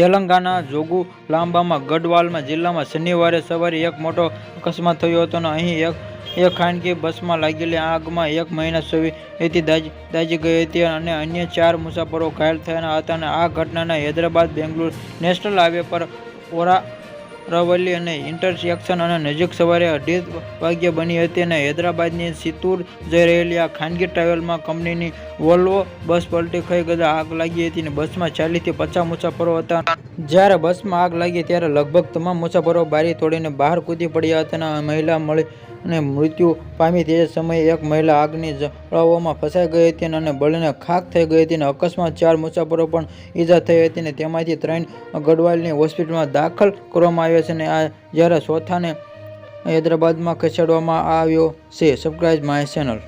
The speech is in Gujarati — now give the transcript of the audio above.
તેલંગાણા જોગુલાંબામાં ગઢવાલમાં જિલ્લામાં શનિવારે સવારે એક મોટો અકસ્માત થયો હતો અને અહીં એક એક ખાનગી બસમાં લાગેલી આગમાં એક મહિના સવેતી દાજી, દાઝી ગઈ હતી અને અન્ય ચાર મુસાફરો ઘાયલ થયા હતા અને આ ઘટનાના હૈદરાબાદ બેંગલુરુ નેશનલ હાઈવે પર ઓરારવલ્લી અને ઇન્ટરસેક્શન અને નજીક સવારે અઢી વાગ્યે બની હતી અને હૈદરાબાદની સિત્તુર જઈ રહેલી આ ખાનગી ટ્રાવેલમાં કંપનીની વોલ્વો બસ પલટી ખાઈ ગતા આગ લાગી હતી અને બસમાં ચાલીસથી પચાસ મુસાફરો હતા. જ્યારે બસમાં આગ લાગી ત્યારે લગભગ તમામ મુસાફરો બારી તોડીને બહાર કૂદી પડ્યા હતા અને મહિલા મળી અને મૃત્યુ પામી તે સમયે એક મહિલા આગની જળાઓમાં ફસાઈ ગઈ હતી અને બળીને ખાખ થઈ ગઈ હતી અને અકસ્માત ચાર મુસાફરો પણ ઈજા થઈ હતી અને તેમાંથી ત્રણ ગઢવાલની હોસ્પિટલમાં દાખલ કરવામાં આવ્યા છે અને આ જ્યારે ચોથાને હૈદરાબાદમાં ખસેડવામાં આવ્યો છે. Subscribe my channel